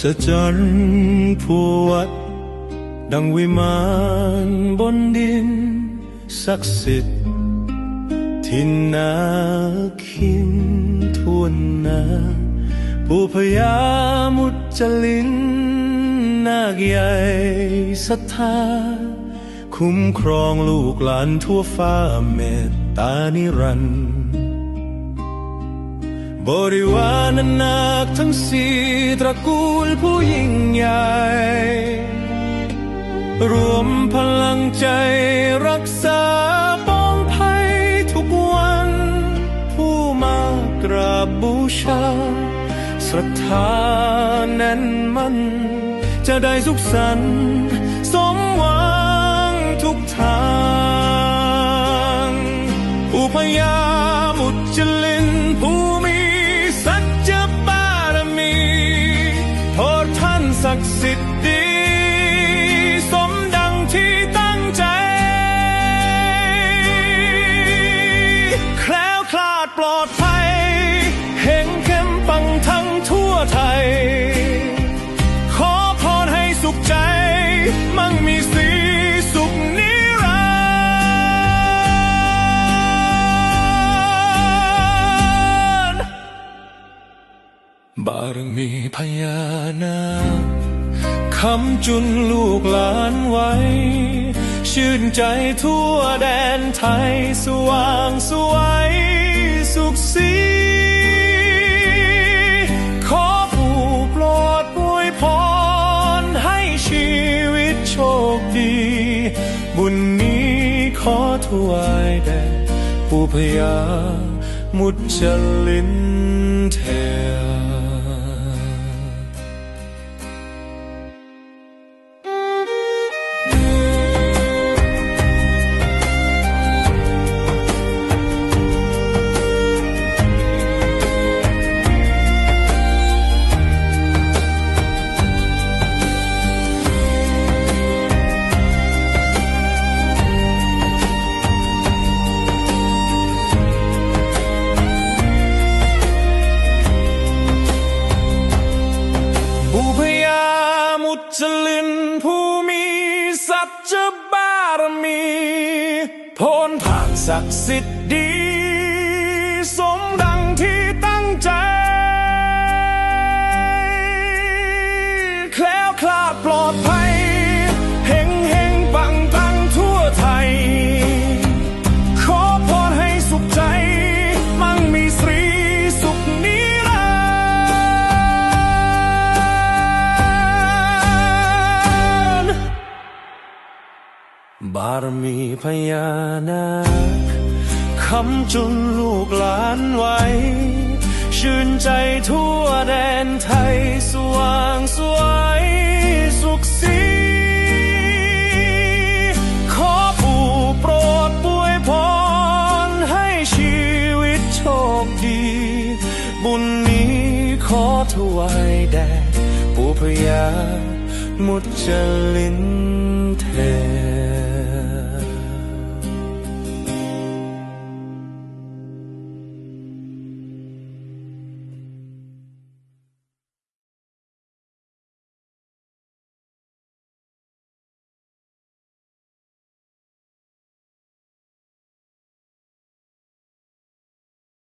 ศจรรย์ผู้วัด ดังวิมานบนดิน ศักดิ์สิทธิ์ที่นาคินทวนนาผู้พยามุจลินนาคใหญ่ศรัทธา คุ้มครองลูกหลานทั่วฟ้าเมตตานิรันดร์ บริวารนาคทั้งสี่ตระกูลผู้ยิ่งใหญ่ รวมพลังใจรักษาป้องภัยทุกวัน ผู้มากราบบูชาศรัทธาแน่นมันจะได้สุขสันต์สมหวังทุกทาง อุพยา ไทย ขอพรให้สุขใจ มั่งมีสีสุขนิรันดร์บารมีพญานาคคำจุนลูกหลานไว้ ชื่นใจทั่วแดนไทย สว่างสวยสุขสี ดี บุญนี้ขอถวายแด่ปู่พญามุจลินเทว พ้นผ่านศักดิ์สิทธิ์ดี สมดังที่ตั้งใจ แคล้วคลาดปลอดภัยเฮงเฮงปังปังทั่วไทย ขอพรให้สุขใจ มั่งมีสรีสุขนิรันดร์บารมี พญานาคคำจุนลูกหลานไว้ ชื่นใจทั่วแดนไทยสว่างสวยสุขสีขอผู้โปรดป่วยพรให้ชีวิตโชคดี บุญนี้ขอถวายแด่ปู่พญามุจลิน